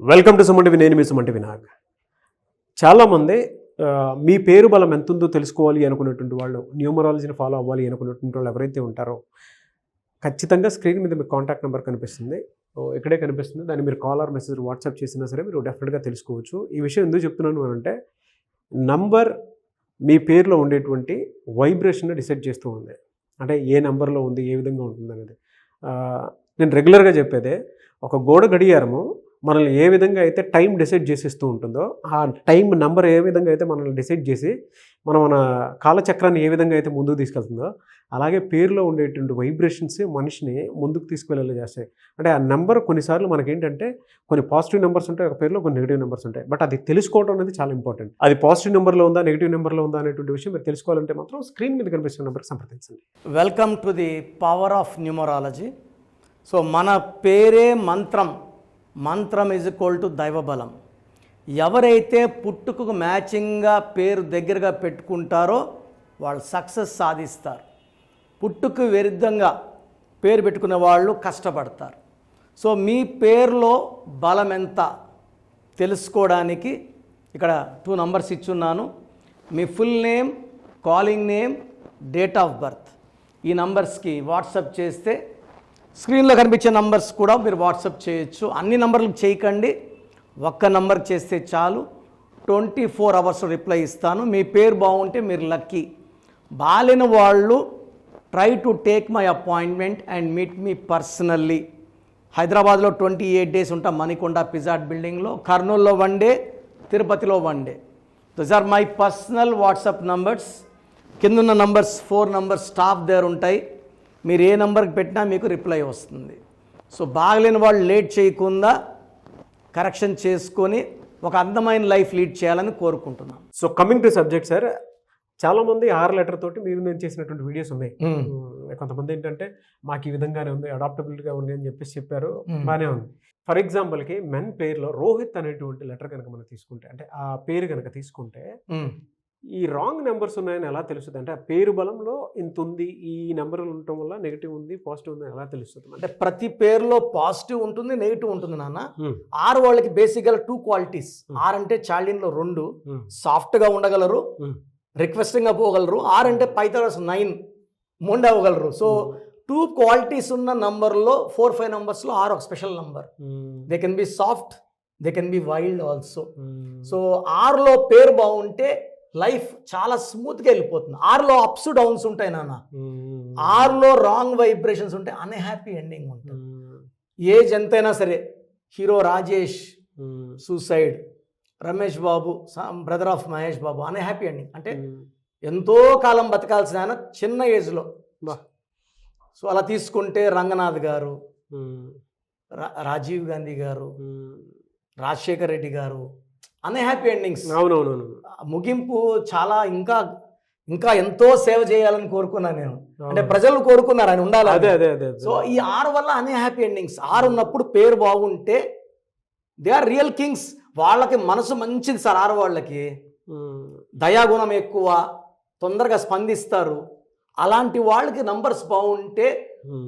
Welcome to సుమంటి నేను మీ సుమంటి వినాయక్. చాలామంది మీ పేరు బలం ఎంత ఉందో తెలుసుకోవాలి అనుకున్నటువంటి వాళ్ళు న్యూమరాలజీని ఫాలో అవ్వాలి అనుకున్నటువంటి వాళ్ళు ఎవరైతే ఉంటారో ఖచ్చితంగా స్క్రీన్ మీద మీకు కాంటాక్ట్ నెంబర్ కనిపిస్తుంది. ఓ, ఇక్కడే కనిపిస్తుంది. దాన్ని మీరు కాల్ ఆర్ మెసేజ్ వాట్సాప్ చేసినా సరే మీరు డెఫినెట్గా తెలుసుకోవచ్చు. ఈ విషయం ఎందుకు చెప్తున్నాను అని అంటే నంబర్ మీ పేరులో ఉండేటువంటి వైబ్రేషన్ డిసైడ్ చేస్తూ ఉంది. అంటే ఏ నెంబర్లో ఉంది ఏ విధంగా ఉంటుంది అనేది నేను రెగ్యులర్గా చెప్పేదే ఒక గోడ గడియారము మనల్ని ఏ విధంగా అయితే టైం డిసైడ్ చేసేస్తూ ఉంటుందో ఆ టైం నెంబర్ ఏ విధంగా అయితే మనల్ని డిసైడ్ చేసి మన మన కాలచక్రాన్ని ఏ విధంగా అయితే ముందుకు తీసుకెళ్తుందో అలాగే పేరులో ఉండేటువంటి వైబ్రేషన్స్ మనిషిని ముందుకు తీసుకువెళ్ళేలా చేస్తాయి. అంటే ఆ నెంబర్ కొన్నిసార్లు మనకేంటంటే కొన్ని పాజిటివ్ నెంబర్స్ ఉంటాయి ఒక పేరులో కొన్ని నెగిటివ్ నెంబర్స్ ఉంటాయి. బట్ అది తెలుసుకోవడం అనేది చాలా ఇంపార్టెంట్. అది పాజిటివ్ నెంబర్లో ఉందా నెగిటివ్ నెంబర్లో ఉందా అనేటువంటి విషయం మీరు తెలుసుకోవాలంటే మాత్రం స్క్రీన్ మీద కనిపిస్తున్న నెంబర్కి సంప్రదించండి. Welcome to the power of numerology so మన పేరే మంత్రం. మంత్రం ఇజ్ ఈక్వల్ టు దైవబలం. ఎవరైతే పుట్టుకకు మ్యాచింగ్గా పేరు దగ్గరగా పెట్టుకుంటారో వాళ్ళు సక్సెస్ సాధిస్తారు. పుట్టుకు విరుద్ధంగా పేరు పెట్టుకునే వాళ్ళు కష్టపడతారు. సో మీ పేరులో బలం ఎంత తెలుసుకోవడానికి ఇక్కడ టూ నంబర్స్ ఇచ్చున్నాను. మీ full name calling name date of birth ఈ నంబర్స్కి వాట్సప్ చేస్తే స్క్రీన్లో కనిపించే నంబర్స్ కూడా మీరు వాట్సప్ చేయొచ్చు. అన్ని నంబర్లకు చేయకండి. ఒక్క నంబర్ చేస్తే చాలు. ట్వంటీ ఫోర్ అవర్స్ రిప్లై ఇస్తాను. మీ పేరు బాగుంటే మీరు లక్కీ. బాలేని వాళ్ళు try to take my appointment and meet me personally. హైదరాబాద్లో ట్వంటీ ఎయిట్ డేస్ ఉంటాం. మణికొండ పిజాట్ బిల్డింగ్లో. కర్నూలులో వన్ డే తిరుపతిలో one day. Those are my personal WhatsApp numbers. కిందున్న నంబర్స్ ఫోర్ నంబర్స్ స్టాఫ్ దగ్గర ఉంటాయి. మీరు ఏ నంబర్కి పెట్టినా మీకు రిప్లై వస్తుంది. సో బాగలేని వాళ్ళు లేట్ చేయకుండా కరెక్షన్ చేసుకొని ఒక అందమైన లైఫ్ లీడ్ చేయాలని కోరుకుంటున్నాను so coming to subject sir చాలామంది ఆర్ లెటర్ తోటి మీరు నేను చేసినటువంటి వీడియోస్ ఉన్నాయి. కొంతమంది ఏంటంటే మాకు ఈ విధంగానే ఉంది అడాప్టబిలిటీగా ఉంది అని చెప్పేసి చెప్పారు. బాగానే ఉంది. ఫర్ ఎగ్జాంపుల్కి మెన్ పేరులో రోహిత్ అనేటువంటి లెటర్ కనుక మనం తీసుకుంటే అంటే ఆ పేరు కనుక తీసుకుంటే ఈ రాంగ్ నెంబర్స్ ఉన్నాయని ఎలా తెలుస్తుంది? అంటే ఆ పేరు బలంలో ఇంత ఉంది ఈ నెంబర్లు ఉండటం వల్ల నెగిటివ్ ఉంది పాజిటివ్ ఉంది ఎలా తెలుస్తుంది? అంటే ప్రతి పేరులో పాజిటివ్ ఉంటుంది నెగిటివ్ ఉంటుంది నాన్న. ఆర్ వాళ్ళకి బేసిక్గా టూ క్వాలిటీస్. ఆర్ అంటే చార్లిన్లో రెండు. మ్మ్. సాఫ్ట్గా ఉండగలరు. మ్మ్. రిక్వెస్టింగ్గా పోగలరు. ఆర్ అంటే పైథాగరస్ నైన్ మొండి అవ్వగలరు. సో టూ క్వాలిటీస్ ఉన్న నంబర్లో ఫోర్ ఫైవ్ నంబర్స్లో ఆర్ ఒక special number. They can be soft they can be wild also. So ఆర్లో పేరు బాగుంటే లైఫ్ చాలా స్మూత్గా వెళ్ళిపోతుంది ఆర్లో అప్స్ డౌన్స్ ఉంటాయి నాన్న. ఆర్లో రాంగ్ వైబ్రేషన్స్ ఉంటాయి అన్హ్యాపీ ఎండింగ్ ఉంటుంది. ఏజ్ ఎంతైనా సరే hero Rajesh. Suicide Ramesh Babu brother of Mahesh Babu unhappy ending అంటే. ఎంతో కాలం బతకాల్సిన ఆయన చిన్న ఏజ్లో. సో అలా తీసుకుంటే రంగనాథ్ గారు రాజీవ్ గాంధీ గారు. రాజశేఖర్ రెడ్డి గారు అన్హ్యాపీ ఎండింగ్స్ అవునవునవును. ముగింపు చాలా ఇంకా ఇంకా ఎంతో సేవ చేయాలని కోరుకున్నాను నేను. అంటే. ప్రజలు కోరుకున్నారు ఆయన ఉండాలి అదే అదే అదే. సో ఈ ఆరు వల్ల అన్హ్యాపీ ఎండింగ్స్ ఆరు ఉన్నప్పుడు పేరు బాగుంటే దే ఆర్ రియల్ కింగ్స్ వాళ్ళకి మనసు మంచిది సార్ ఆరు వాళ్ళకి. దయాగుణం ఎక్కువ తొందరగా స్పందిస్తారు. అలాంటి వాళ్ళకి నంబర్స్ బాగుంటే.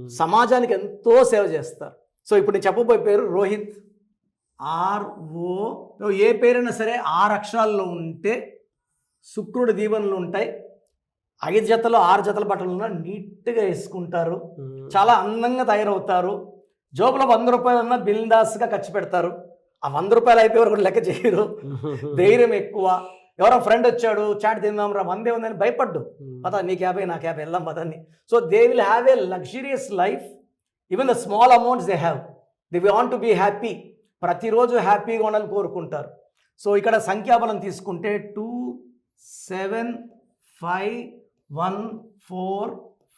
సమాజానికి ఎంతో సేవ చేస్తారు. సో ఇప్పుడు నేను చెప్పబోయే పేరు రోహిత్. ఆర్ ఓ నువ్వు ఏ పేరైనా సరే ఆరు అక్షరాల్లో ఉంటే శుక్రుడి దీవెనలు ఉంటాయి. ఐదు జతలు ఆరు జతల బట్టలు ఉన్నా నీట్గా వేసుకుంటారు. చాలా అందంగా తయారవుతారు. జోబులో వంద రూపాయలు ఉన్నా బిల్దాస్గా ఖర్చు పెడతారు. ఆ వంద రూపాయలు అయిపోయే వరకు లెక్క చేయరు. ధైర్యం ఎక్కువ. ఎవరో ఫ్రెండ్ వచ్చాడు చాట్ తిందాం రా వందే ఉందని భయపడ్డు. పద నీకు యాభై నాకు యాభై వెళ్దాం పదని so they will have a luxurious life. Even the small amounts they have they want to be happy ప్రతిరోజు హ్యాపీగా ఉండాలని కోరుకుంటారు. సో ఇక్కడ సంఖ్యాబలం తీసుకుంటే two seven five one four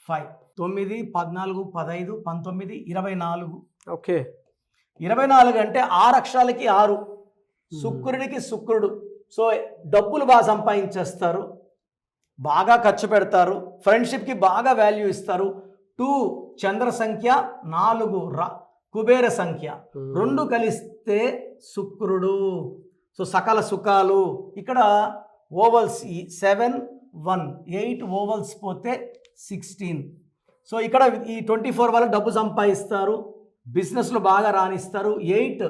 five. తొమ్మిది పద్నాలుగు పదహైదు పంతొమ్మిది ఇరవై నాలుగు. ఓకే. ఇరవై నాలుగు అంటే ఆరు అక్షరాలకి ఆరు. శుక్రుడికి శుక్రుడు. సో డబ్బులు బాగా సంపాదించేస్తారు. బాగా ఖర్చు పెడతారు. ఫ్రెండ్షిప్కి బాగా వాల్యూ ఇస్తారు. టూ చంద్ర సంఖ్య నాలుగు రా కుబేర సంఖ్య. రెండు తే శుక్రుడు. సో సకల సుఖాలు. ఇక్కడ ఓవల్స్ ఈ సెవెన్ వన్ ఎయిట్ ఓవల్స్ పోతే సిక్స్టీన్. సో ఇక్కడ ఈ ట్వంటీ ఫోర్ వల్ల డబ్బు సంపాదిస్తారు. బిజినెస్లో బాగా రాణిస్తారు. Eight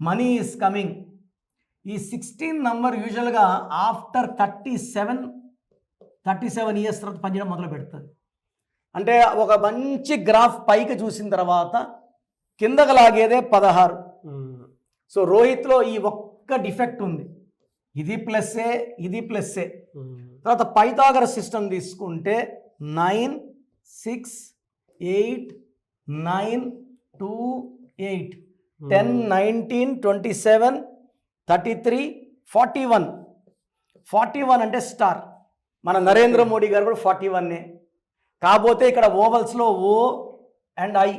money is coming. ఈ సిక్స్టీన్ నంబర్ యూజువల్గా after thirty seven thirty seven years తర్వాత పనిచేయడం మొదలు పెడుతుంది అంటే ఒక మంచి గ్రాఫ్ పైకి చూసిన తర్వాత కిందకు లాగేదే పదహారు. సో రోహిత్లో ఈ ఒక్క డిఫెక్ట్ ఉంది. ఇది ప్లస్సే ఇది ప్లస్సే తర్వాత పైథాగర సిస్టమ్ తీసుకుంటే nine six eight nine two eight. Ten nineteen twenty seven thirty three forty one. Forty one అంటే స్టార్. మన నరేంద్ర మోడీ గారు కూడా ఫార్టీ వన్నే. కాకపోతే ఇక్కడ ఓవల్స్లో ఓ అండ్ ఐ.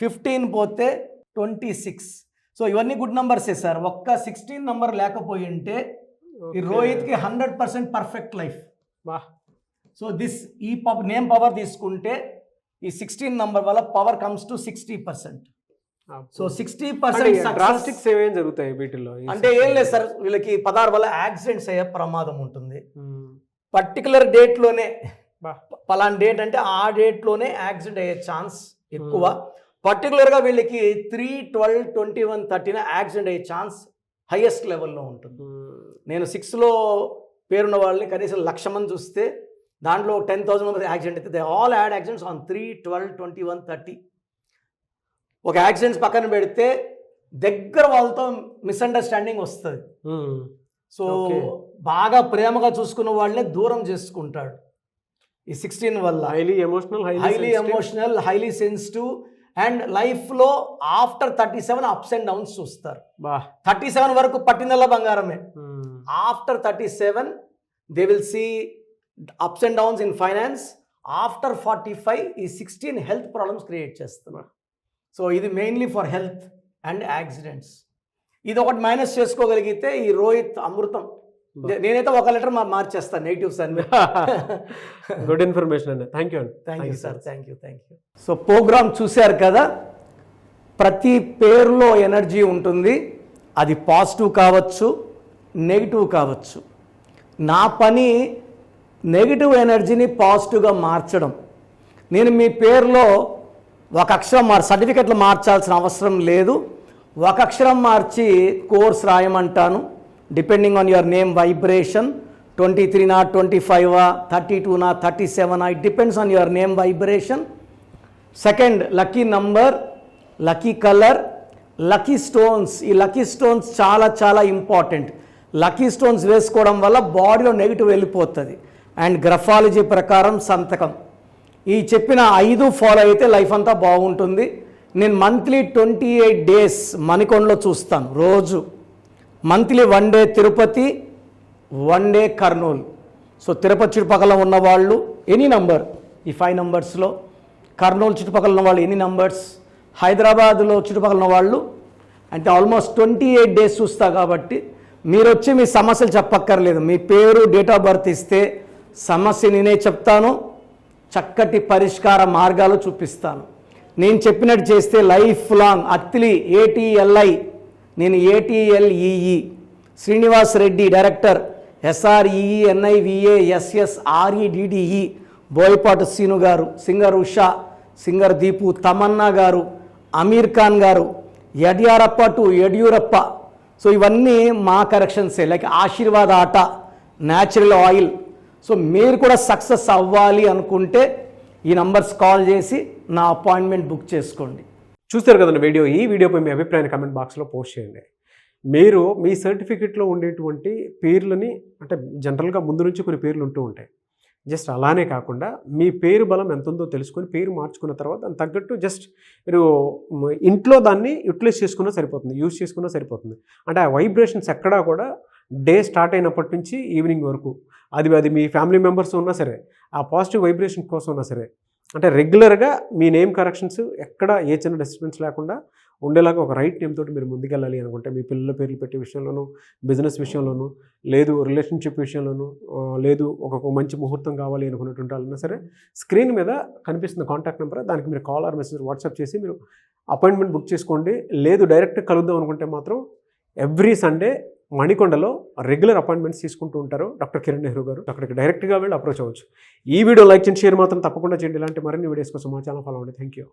ఫిఫ్టీన్ పోతే ట్వంటీ సిక్స్. సో ఇవన్నీ గుడ్ నంబర్సే సార్. ఒక్క సిక్స్టీన్ నంబర్ లేకపోయి ఉంటే ఈ రోహిత్కి hundred percent perfect life so this ఈ పవర్ నేమ్ పవర్ తీసుకుంటే ఈ సిక్స్టీన్ నంబర్ వల్ల power comes to sixty percent so sixty percent డ్రాస్టిక్స్ ఏమేం జరుగుతాయి వీటిల్లో? అంటే ఏం లేదు సార్ వీళ్ళకి పదహారు వల్ల యాక్సిడెంట్స్ అయ్యే ప్రమాదం ఉంటుంది. పర్టికులర్ డేట్లోనే పలానా డేట్ అంటే ఆ డేట్లోనే యాక్సిడెంట్ అయ్యే ఛాన్స్ ఎక్కువ. పర్టికులర్గా వీళ్ళకి త్రీ ట్వెల్వ్ ట్వంటీ వన్ థర్టీన యాక్సిడెంట్ అయ్యే ఛాన్స్ హైయెస్ట్ లెవెల్లో ఉంటుంది. నేను సిక్స్లో పేరున్న వాళ్ళని కనీసం లక్ష మంది చూస్తే దాంట్లో టెన్ థౌసండ్ మెంబర్స్ యాక్సిడెంట్ అయితే they all had accidents on three twelve twenty one thirty ఒక యాక్సిడెంట్స్ పక్కన పెడితే దగ్గర వాళ్ళతో మిస్అండర్స్టాండింగ్ వస్తుంది. సో. బాగా ప్రేమగా చూసుకున్న వాళ్ళనే దూరం చేసుకుంటాడు ఈ సిక్స్టీన్ వల్ల highly emotional highly emotional highly sensitive and లైఫ్లో after thirty seven ups and downs చూస్తారు. థర్టీ సెవెన్ వరకు పట్టిందల్లా బంగారమే. After thirty seven they will see ups and downs in finance after forty five ఈ సిక్స్టీన్ హెల్త్ ప్రాబ్లమ్స్ క్రియేట్ చేస్తున్నారు so ఇది mainly for health and accidents ఇది ఒకటి minus చేసుకోగలిగితే ఈ రోహిత్ అమృతం నేనైతే ఒక లెటర్ మార్చేస్తాను నెగిటివ్స్ అన్ని గుడ్ ఇన్ఫర్మేషన్ అండి. థ్యాంక్ యూ అండి. Thank you sir thank you thank you so programme చూశారు కదా? ప్రతి పేరులో ఎనర్జీ ఉంటుంది. అది పాజిటివ్ కావచ్చు నెగిటివ్ కావచ్చు. నా పని నెగిటివ్ ఎనర్జీని పాజిటివ్గా మార్చడం. నేను మీ పేరులో ఒక అక్షరం మార్ సర్టిఫికెట్లు మార్చాల్సిన అవసరం లేదు. ఒక అక్షరం మార్చి course రాయమంటాను. Depending on your name vibration twenty త్రీనా twenty ఫైవా థర్టీ టూనా thirty సెవెనా it depends on your name vibration second lucky number lucky colour lucky stones ఈ లక్కీ స్టోన్స్ చాలా చాలా ఇంపార్టెంట్ లక్కీ స్టోన్స్ వేసుకోవడం వల్ల బాడీలో నెగిటివ్ వెళ్ళిపోతుంది. అండ్ గ్రఫాలజీ ప్రకారం సంతకం. ఈ చెప్పిన ఐదు ఫాలో అయితే లైఫ్ అంతా బాగుంటుంది. నేను మంత్లీ ట్వంటీ ఎయిట్ డేస్ మణికొండలో చూస్తాను రోజు. Monthly one day Tirupati one day Kurnool. So Tirupati చుట్టుపక్కల ఉన్న వాళ్ళు ఎనీ నంబర్ ఈ ఫైవ్ నంబర్స్లో కర్నూలు చుట్టుపక్కల ఉన్న వాళ్ళు ఎనీ నంబర్స్ హైదరాబాద్లో చుట్టుపక్కల ఉన్న వాళ్ళు అంటే ఆల్మోస్ట్ ట్వంటీ ఎయిట్ డేస్ చూస్తా కాబట్టి మీరు వచ్చి మీ సమస్యలు చెప్పక్కర్లేదు. మీ పేరు డేట్ ఆఫ్ బర్త్ ఇస్తే సమస్య నేనే చెప్తాను చక్కటి పరిష్కార మార్గాలు చూపిస్తాను. నేను చెప్పినట్టు చేస్తే life long Atlee A T L I నేను A T L E E Srinivas Reddy director S R E E N I V A S S R E D D E Boyapati Seenu గారు singer Usha singer Deepu Tamannaah గారు అమీర్ ఖాన్ గారు Yediyurappa to Yediyurappa. So ఇవన్నీ మా కరెక్షన్సే like Aashirvaad ఆట natural oil so మీరు కూడా success అవ్వాలి అనుకుంటే ఈ నంబర్స్ కాల్ చేసి నా అపాయింట్మెంట్ బుక్ చేసుకోండి. చూస్తారు కదండి వీడియో. ఈ వీడియోపై మీ అభిప్రాయాన్ని కమెంట్ బాక్స్లో పోస్ట్ చేయండి. మీరు మీ సర్టిఫికెట్లో ఉండేటువంటి పేర్లని అంటే జనరల్గా ముందు నుంచి కొన్ని పేర్లు ఉంటూ ఉంటాయి. జస్ట్ అలానే కాకుండా మీ పేరు బలం ఎంత ఉందో తెలుసుకొని పేరు మార్చుకున్న తర్వాత దాని తగ్గట్టు జస్ట్ మీరు ఇంట్లో దాన్ని యూటిలైజ్ చేసుకున్నా సరిపోతుంది యూజ్ చేసుకున్నా సరిపోతుంది. అంటే ఆ వైబ్రేషన్స్ ఎక్కడా కూడా డే స్టార్ట్ అయినప్పటి నుంచి ఈవినింగ్ వరకు. అది అది మీ ఫ్యామిలీ మెంబర్స్ ఉన్నా సరే ఆ పాజిటివ్ వైబ్రేషన్ కోసం ఉన్నా సరే. అంటే రెగ్యులర్గా మీ నేమ్ కరెక్షన్స్ ఎక్కడ ఏ చిన్న డిస్టర్బెన్స్ లేకుండా ఉండేలాగా ఒక రైట్ నేమ్ తోటి మీరు ముందుకెళ్ళాలి అనుకుంటే మీ పిల్లల పేర్లు పెట్టే విషయంలోనూ బిజినెస్ విషయంలోనూ లేదు రిలేషన్షిప్ విషయంలోనూ లేదు ఒక ఒక మంచి ముహూర్తం కావాలి అనుకున్నటువంటి వాళ్ళైనా సరే స్క్రీన్ మీద కనిపిస్తున్న కాంటాక్ట్ నెంబర్ దానికి మీరు కాల్ ఆర్ మెసేజ్ వాట్సాప్ చేసి మీరు అపాయింట్మెంట్ బుక్ చేసుకోండి. లేదు డైరెక్ట్ కలుద్దాం అనుకుంటే మాత్రం ఎవ్రీ సండే మణికొండలో రెగ్యులర్ అపాయింట్మెంట్స్ తీసుకుంటూ ఉంటారు డాక్టర్ కిరణ్ నెహ్రూ గారు. అక్కడికి డైరెక్ట్గా వెళ్ళి అప్రోచ్ అవ్వచ్చు. ఈ వీడియో లైక్ చేయండి షేర్ మాత్రం తప్పకుండా చేయండి. ఇలాంటి మరిన్ని వీడియోస్ కోసం మా ఛానల్ ఫాలో అవ్వండి. Thank you